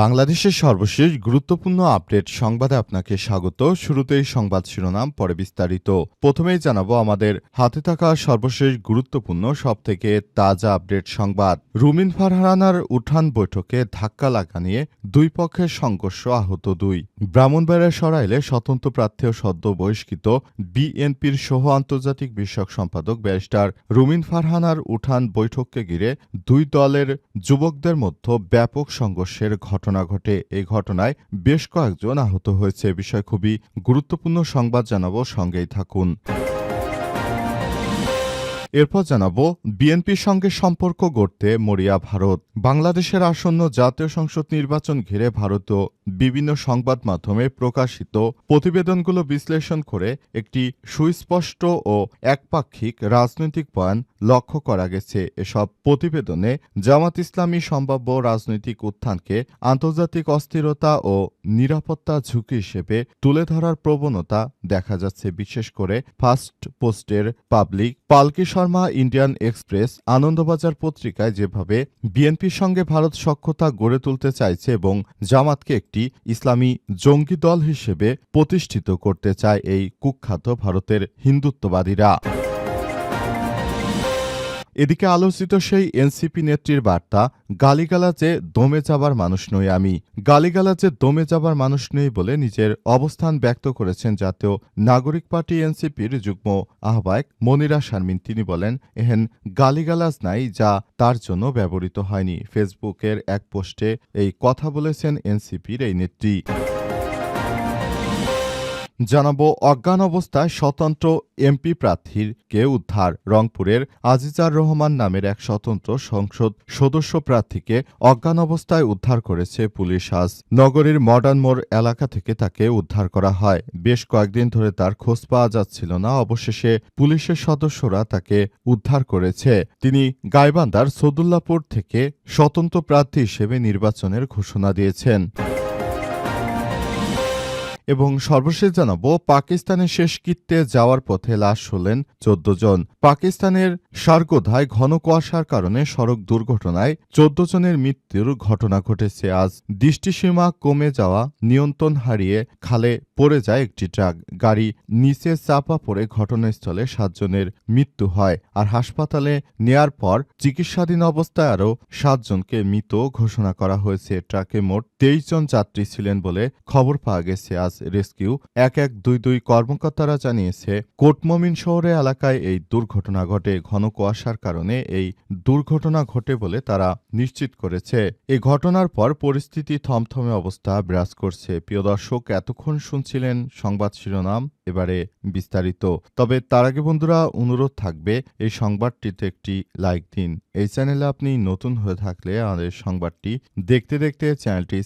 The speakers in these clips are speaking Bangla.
বাংলাদেশের সর্বশেষ গুরুত্বপূর্ণ আপডেট সংবাদে আপনাকে স্বাগত। শুরুতেই সংবাদ শিরোনাম, পরে বিস্তারিত। প্রথমেই জানাব আমাদের হাতে থাকা সর্বশেষ গুরুত্বপূর্ণ, সবথেকে তাজা আপডেট সংবাদ। রুমিন ফারহানার উঠান বৈঠকে ধাক্কা লাগা নিয়ে দুই পক্ষের সংঘর্ষ আহত দুই। ব্রাহ্মণবাড়িয়া সরাইলে স্বতন্ত্র প্রার্থী ও সদ্য বহিষ্কৃত বিএনপির সহ আন্তর্জাতিক বিষয়ক সম্পাদক ব্যারিস্টার রুমিন ফারহানার উঠান বৈঠককে ঘিরে দুই দলের যুবকদের মধ্যে ব্যাপক সংঘর্ষের ঘটনা ঘটে। এই ঘটনায় বেশ কয়েকজন আহত হয়েছে। বিষয়ে খুবই গুরুত্বপূর্ণ সংবাদ জানাব। সঙ্গেই থাকুন। এরপর জানাব, বিএনপির সঙ্গে সম্পর্ক গড়তে মরিয়া ভারত। বাংলাদেশের আসন্ন জাতীয় সংসদ নির্বাচন ঘিরে ভারতীয় বিভিন্ন সংবাদ মাধ্যমে প্রকাশিত প্রতিবেদনগুলো বিশ্লেষণ করে একটি সুস্পষ্ট ও একপাক্ষিক রাজনৈতিক বয়ান লক্ষ্য করা গেছে। এসব প্রতিবেদনে জামাত ইসলামী সম্ভাব্য রাজনৈতিক উত্থানকে আন্তর্জাতিক অস্থিরতা ও নিরাপত্তা ঝুঁকি হিসেবে তুলে ধরার প্রবণতা দেখা যাচ্ছে, বিশেষ করে ফার্স্ট পোস্টের পাবলিক। পালকি শর্মা, ইন্ডিয়ান এক্সপ্রেস, আনন্দবাজার পত্রিকায় যেভাবে বিএনপির সঙ্গে ভারত সক্ষতা গড়ে তুলতে চাইছে এবং জামাতকে একটি ইসলামী জঙ্গি দল হিসেবে প্রতিষ্ঠিত করতে চায়, এই কুখ্যাত ভারতের হিন্দুত্ববাদীরা। এদিকে আলোচিত সেই এনসিপি নেত্রীর বার্তা, গালিগালাজে দমে যাবার মানুষ নই আমি। গালিগালাজে দমে যাবার মানুষ নই বলে নিজের অবস্থান ব্যক্ত করেছেন জাতীয় নাগরিক পার্টি এনসিপির যুগ্ম আহ্বায়ক মনিরা শারমিন। তিনি বলেন, এহেন গালিগালাজ নাই যা তার জন্য ব্যবহৃত হয়নি। ফেসবুকের এক পোস্টে এই কথা বলেছেন এনসিপির এই নেত্রী। জানাব অজ্ঞান অবস্থায় স্বতন্ত্র এমপি প্রার্থীর কে উদ্ধার। রংপুরের আজিজার রহমান নামের এক স্বতন্ত্র সংসদ সদস্য প্রার্থীকে অজ্ঞান অবস্থায় উদ্ধার করেছে পুলিশ। আজ নগরীর মডার্ন মোড় এলাকা থেকে তাকে উদ্ধার করা হয়। বেশ কয়েকদিন ধরে তার খোঁজ পাওয়া যাচ্ছিল না। অবশেষে পুলিশের সদস্যরা তাকে উদ্ধার করেছে। তিনি গাইবান্ধার সদুল্লাপুর থেকে স্বতন্ত্র প্রার্থী হিসেবে নির্বাচনের ঘোষণা দিয়েছেন। এবং সর্বশেষ জানাব, পাকিস্তানের শেষকৃত্যে যাওয়ার পথে লাশ হলেন চোদ্দ জন। পাকিস্তানের সার্গোধায় ঘন কুয়াশার কারণে সড়ক দুর্ঘটনায় চোদ্দ জনের মৃত্যুর ঘটনা ঘটেছে। আজ দৃষ্টিসীমা কমে যাওয়া, নিয়ন্ত্রণ হারিয়ে খালে পড়ে যায় একটি ট্রাক। গাড়ি নিচে চাপা পড়ে ঘটনাস্থলে সাতজনের মৃত্যু হয় আর হাসপাতালে নেয়ার পর চিকিৎসাধীন অবস্থায় আরও সাতজনকে মৃত ঘোষণা করা হয়েছে। ট্রাকে মোট তেইশ জন যাত্রী ছিলেন বলে খবর পাওয়া গেছে। আজ রেস্কিউ এক এক দুই দুই কর্মকর্তারা জানিয়েছে, কোটমমিন শহরে এলাকায় এই দুর্ঘটনা ঘটে। ঘন কুয়াশার কারণে এই দুর্ঘটনা ঘটে বলে তারা নিশ্চিত করেছে। এই ঘটনার পর পরিস্থিতি থমথমে অবস্থা বিরাজ করছে। প্রিয় দর্শক, এতক্ষণ শুনছিলেন সংবাদ শিরোনাম, এবারে বিস্তারিত। তবে তার আগে বন্ধুরা, অনুরোধ থাকবে, এই সংবাদটিতে একটি লাইক দিন। এই চ্যানেলে আপনি নতুন হয়ে থাকলে আমাদের সংবাদটি দেখতে দেখতে চ্যানেলটি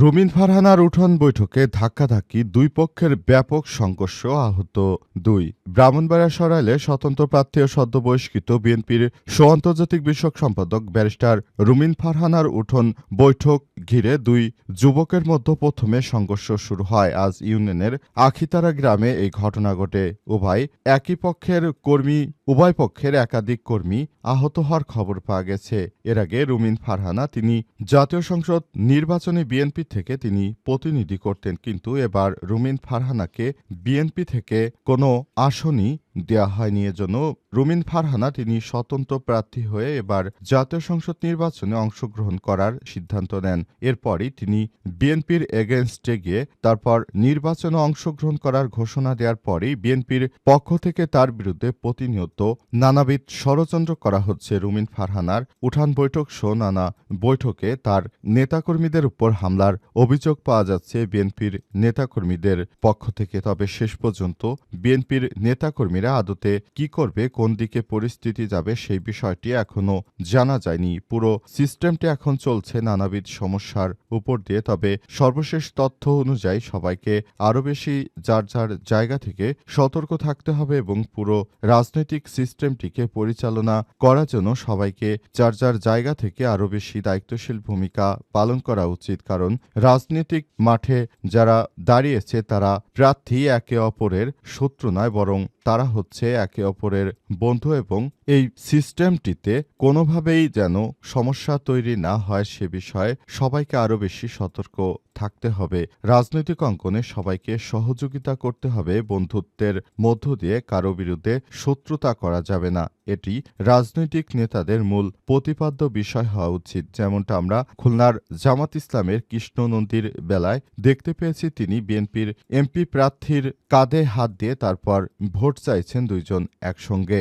রুমিন ফারহানার উঠোন বৈঠকে ধাক্কাধাক্কি দুই পক্ষের ব্যাপক সংঘর্ষ আহত দুই। ব্রাহ্মণবাড়িয়া সরাইলে স্বতন্ত্র প্রার্থী ও সদ্য বহিষ্কৃত বিএনপির আন্তর্জাতিক বিষয়ক সম্পাদক ব্যারিস্টার রুমিন ফারহানার উঠোন বৈঠক ঘিরে দুই যুবকের মধ্যে প্রথমে সংঘর্ষ শুরু হয়। আজ ইউনিয়নের আখিতারা গ্রামে এই ঘটনা ঘটে। উভয় একই পক্ষের কর্মী, উভয় পক্ষের একাধিক কর্মী আহত হওয়ার খবর পাওয়া গেছে। এর আগে রুমিন ফারহানা, তিনি জাতীয় সংসদ নির্বাচনে বিএনপি থেকে তিনি প্রতিনিধি করতেন কিন্তু এবার রুমিন ফারহানাকে বিএনপি থেকে কোনো আসনই দেয়া হয়নি এজন্য রুমিন ফারহানা তিনি স্বতন্ত্র প্রার্থী হয়ে এবার জাতীয় সংসদ নির্বাচনে অংশগ্রহণ করার সিদ্ধান্ত নেন। এরপরই তিনি বিএনপির এগেনস্টে গিয়ে তারপর নির্বাচনে অংশগ্রহণ করার ঘোষণা দেওয়ার পরেই বিএনপির পক্ষ থেকে তার বিরুদ্ধে প্রতিনিয়ত নানাবিধ ষড়যন্ত্র করা হচ্ছে রুমিন ফারহানার উঠান বৈঠক সহ নানা বৈঠকে। তার নেতাকর্মীদের উপর হামলার অভিযোগ পাওয়া যাচ্ছে বিএনপির নেতাকর্মীদের পক্ষ থেকে। তবে শেষ পর্যন্ত বিএনপির নেতাকর্মীরা বাইরে আদতে কি করবে, কোন দিকে পরিস্থিতি যাবে সেই বিষয়টি এখনও জানা যায়নি। পুরো সিস্টেমটি এখন চলছে নানাবিধ সমস্যার উপর দিয়ে, তবে সর্বশেষ তথ্য অনুযায়ী সবাইকে আরও বেশি যার যার জায়গা থেকে সতর্ক থাকতে হবে এবং পুরো রাজনৈতিক সিস্টেমটিকে পরিচালনা করার জন্য সবাইকে যার যার জায়গা থেকে আরও বেশি দায়িত্বশীল ভূমিকা পালন করা উচিত। কারণ রাজনৈতিক মাঠে যারা দাঁড়িয়েছে, তারা প্রার্থী একে অপরের শত্রু নয়, বরং তারা হচ্ছে একে অপরের বন্ধু এবং এই সিস্টেমটিতে কোনোভাবেই যেন সমস্যা তৈরি না হয় সে বিষয়ে সবাইকে আরও বেশি সতর্ক থাকতে হবে। রাজনৈতিক অঙ্গনে সবাইকে সহযোগিতা করতে হবে, বন্ধুত্বের মধ্য দিয়ে কারও বিরুদ্ধে শত্রুতা করা যাবে না। এটি রাজনৈতিক নেতাদের মূল প্রতিপাদ্য বিষয় হওয়া উচিত। যেমনটা আমরা খুলনার জামাত ইসলামের কৃষ্ণ নন্দীর বেলায় দেখতে পেয়েছি, তিনি বিএনপির এমপি প্রার্থীর কাঁধে হাত দিয়ে তারপর ভোট চাইছেন দুইজন একসঙ্গে।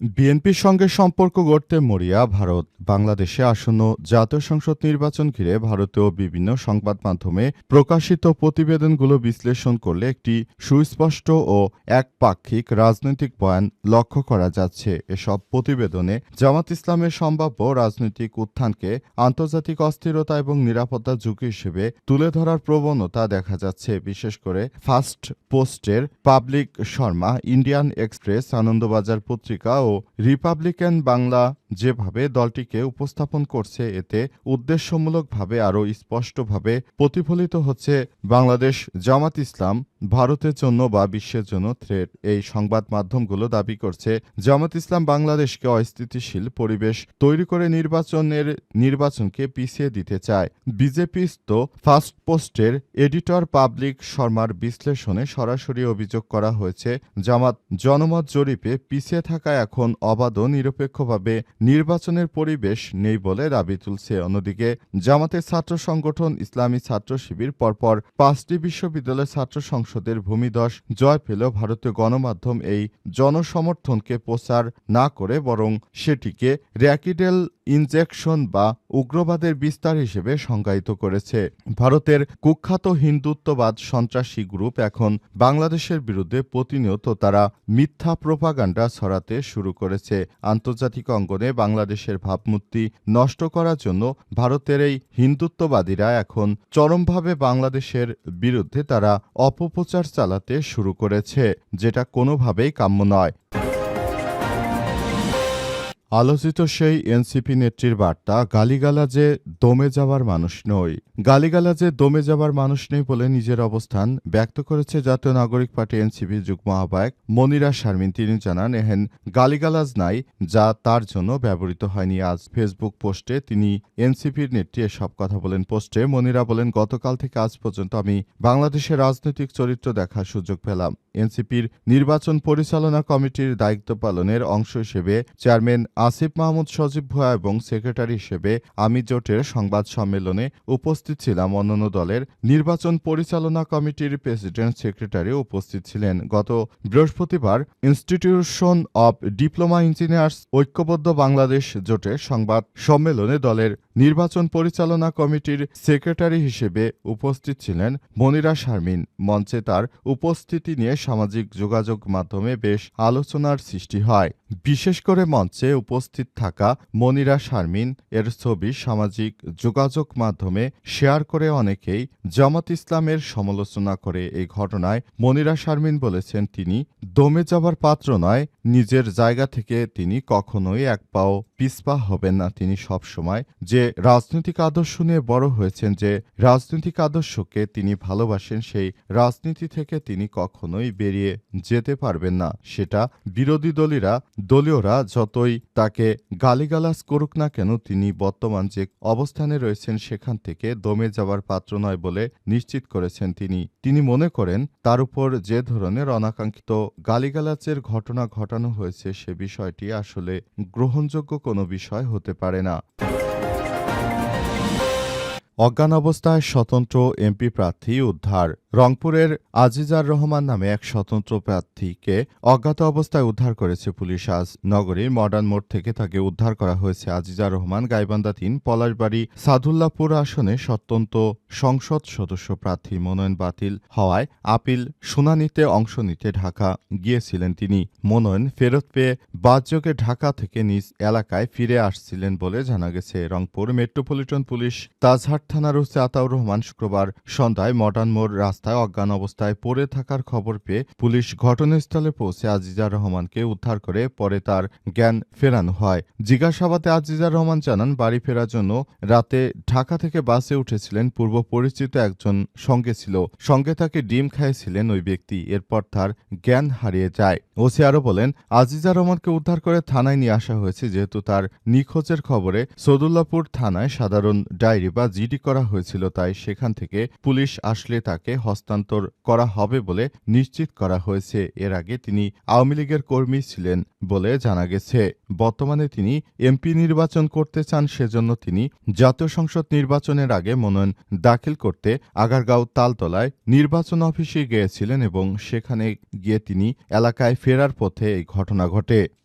বিএনপির সঙ্গে সম্পর্ক গড়তে মরিয়া ভারত বাংলাদেশে আসন্ন জাতীয় সংসদ নির্বাচন ঘিরে ভারতীয় বিভিন্ন সংবাদ মাধ্যমে প্রকাশিত প্রতিবেদনগুলো বিশ্লেষণ করলে একটি সুস্পষ্ট ও একপাক্ষিক রাজনৈতিক বয়ান লক্ষ্য করা যাচ্ছে। এসব প্রতিবেদনে জামাত ইসলামের সম্ভাব্য রাজনৈতিক উত্থানকে আন্তর্জাতিক অস্থিরতা এবং নিরাপত্তা ঝুঁকি হিসেবে তুলে ধরার প্রবণতা দেখা যাচ্ছে। বিশেষ করে ফার্স্ট পোস্টের public Sharma, Indian Express, Anandabazar Patrika republican Bangla যেভাবে দলটিকে উপস্থাপন করছে, এতে উদ্দেশ্যমূলকভাবে আরও স্পষ্টভাবে প্রতিফলিত হচ্ছে বাংলাদেশ জামাত ইসলাম, ভারতের জন্য বা বিশ্বের জন্য থ্রেট এই সংবাদ মাধ্যমগুলো দাবি করছে, জামাত ইসলাম বাংলাদেশকে অস্থিতিশীল পরিবেশ তৈরি করে নির্বাচনের, নির্বাচনকে পিছিয়ে দিতে চায়। বিজেপি তো ফার্স্ট পোস্টের এডিটর পাবলিক শর্মার বিশ্লেষণে সরাসরি অভিযোগ করা হয়েছে, জামাত জনমত জরিপে পিছিয়ে থাকা এখন অবাধ নিরপেক্ষভাবে নির্বাচনের পরিবেশ নেই বলে দাবি তুলছে। অন্যদিকে জামাতের ছাত্র সংগঠন, ইসলামী ছাত্র শিবির পরপর পাঁচটি বিশ্ববিদ্যালয়ের ছাত্র সংসদের ভূমিদশ জয় পেল ভারতীয় গণমাধ্যম এই জনসমর্থনকে প্রচার না করে, বরং সেটিকে র্যাকিডেল ইনজেকশন বা উগ্রবাদের বিস্তার হিসেবে সংজ্ঞায়িত করেছে। ভারতের কুখ্যাত হিন্দুত্ববাদ সন্ত্রাসী গ্রুপ এখন বাংলাদেশের বিরুদ্ধে প্রতিনিয়ত তারা মিথ্যা প্রোপাগান্ডা ছড়াতে শুরু করেছে। আন্তর্জাতিক অঙ্গনে বাংলাদেশের ভাবমূর্তি নষ্ট করার জন্য ভারতের এই হিন্দুত্ববাদীরা এখন চরমভাবে বাংলাদেশের বিরুদ্ধে তারা অপপ্রচার চালাতে শুরু করেছে, যেটা কোনোভাবেই কাম্য নয়। আলোচিত সেই এনসিপি নেত্রীর বার্তা, গালিগালাজে দমে যাওয়ার মানুষ নই। গালিগালাজে দমে যাওয়ার মানুষ নেই বলে নিজের অবস্থান ব্যক্ত করেছে জাতীয় নাগরিক পার্টি এনসিপি যুগ্ম আহ্বায়ক মনিরা শারমিন। তিনি জানান, এহেন গালিগালাজ নাই যা তার জন্য ব্যবহৃত হয়নি। আজ ফেসবুক পোস্টে তিনি এনসিপির নেত্রী এসব কথা বলেন। পোস্টে মনিরা বলেন, গতকাল থেকে আজ পর্যন্ত আমি বাংলাদেশের রাজনৈতিক চরিত্র দেখার সুযোগ পেলাম। এনসিপির নির্বাচন পরিচালনা কমিটির দায়িত্ব পালনের অংশ হিসেবে চেয়ারম্যান আসিফ মাহমুদ সজীব ভুয়া এবং সেক্রেটারি হিসেবে আমি জোটের সংবাদ সম্মেলনে উপস্থিত ছিলাম অন্যান্য দলের নির্বাচন পরিচালনা কমিটির প্রেসিডেন্ট সেক্রেটারি উপস্থিত ছিলেন। গত বৃহস্পতিবার ইনস্টিটিউশন অব ডিপ্লোমা ইঞ্জিনিয়ার্স ঐক্যবদ্ধ বাংলাদেশ জোটের সংবাদ সম্মেলনে দলের নির্বাচন পরিচালনা কমিটির সেক্রেটারি হিসেবে উপস্থিত ছিলেন মনিরা শারমিন। মঞ্চে তার উপস্থিতি নিয়ে সামাজিক যোগাযোগ মাধ্যমে বেশ আলোচনার সৃষ্টি হয়। বিশেষ করে মঞ্চে উপস্থিত থাকা মনিরা শারমিন এর ছবি সামাজিক যোগাযোগ মাধ্যমে শেয়ার করে অনেকেই জামাত ইসলামের সমালোচনা করে এই ঘটনায় মনিরা শারমিন বলেছেন, তিনি দমে যাবার পাত্র নয় নিজের জায়গা থেকে তিনি কখনোই এক পাও পিসপা হবেন না। তিনি সবসময় যে রাজনৈতিক আদর্শ নিয়ে বড় হয়েছেন, যে রাজনৈতিক আদর্শকে তিনি ভালোবাসেন, সেই রাজনীতি থেকে তিনি কখনোই বেরিয়ে যেতে পারবেন না। সেটা বিরোধী দলীরা, দলীয়রা যতই তাকে গালিগালাজ করুক না কেন, তিনি বর্তমান যে অবস্থানে রয়েছেন, সেখান থেকে দমে যাওয়ার পাত্র নয় বলে নিশ্চিত করেছেন তিনি। তিনি মনে করেন, তার উপর যে ধরনের অনাকাঙ্ক্ষিত গালিগালাজের ঘটনা ঘটানো হয়েছে সে বিষয়টি আসলে গ্রহণযোগ্য কোনো বিষয় হতে পারে না। অজ্ঞান অবস্থায় স্বতন্ত্র এমপি প্রার্থী উদ্ধার। রংপুরের আজিজার রহমান নামে এক স্বতন্ত্র প্রার্থীকে অজ্ঞাত অবস্থায় উদ্ধার করেছে পুলিশ। আজ নগরীর মডার্ন মোড় থেকে তাকে উদ্ধার করা হয়েছে আজিজার রহমান। গাইবান্ধা তিন পলাশবাড়ি সাদুল্লাপুর আসনে স্বতন্ত্র সংসদ সদস্য প্রার্থী মনোনয়ন বাতিল হওয়ায় আপিল শুনানিতে অংশ নিতে ঢাকা গিয়েছিলেন তিনি। মনোনয়ন ফেরত পেয়ে বাদযোগে ঢাকা থেকে নিজ এলাকায় ফিরে আসছিলেন বলে জানা গেছে। রংপুর মেট্রোপলিটন পুলিশ তাজহাট থানার ওসি আতাউর রহমান শুক্রবার সন্ধ্যায় মডার্ন মোড় রাস্তায় অজ্ঞান অবস্থায় পড়ে থাকার খবর পেয়ে পুলিশ ঘটনাস্থলে পৌঁছে আজিজার রহমানকে উদ্ধার করে পরে তার জ্ঞান ফেরানো হয়। জিজ্ঞাসাবাদে আজিজার রহমান জানান, বাড়ি ফেরার জন্য রাতে ঢাকা থেকে বাসে উঠেছিলেন পূর্ব পরিচিত একজন সঙ্গে ছিল। সঙ্গে তাকে ডিম খাইয়েছিলেন ওই ব্যক্তি। এরপর তার জ্ঞান হারিয়ে যায়। ওসি আরও বলেন, আজিজা রহমানকে উদ্ধার করে থানায় নিয়ে আসা হয়েছে যেহেতু তার নিখোঁজের খবরে সদুল্লাপুর থানায় সাধারণ ডায়েরি বা জিডি করা হয়েছিল, তাই সেখান থেকে পুলিশ আসলে তাকে হস্তান্তর করা হবে বলে নিশ্চিত করা হয়েছে। এর আগে তিনি আওয়ামী লীগের কর্মী ছিলেন বলে জানা গেছে। বর্তমানে তিনি এমপি নির্বাচন করতে চান, সেজন্য তিনি জাতীয় সংসদ নির্বাচনের আগে মনোনয়ন দাখিল করতে আগারগাঁও তালতলায় নির্বাচন অফিসে গিয়েছিলেন এবং সেখানে গিয়ে তিনি এলাকায় ফেরার পথে এই ঘটনা ঘটে।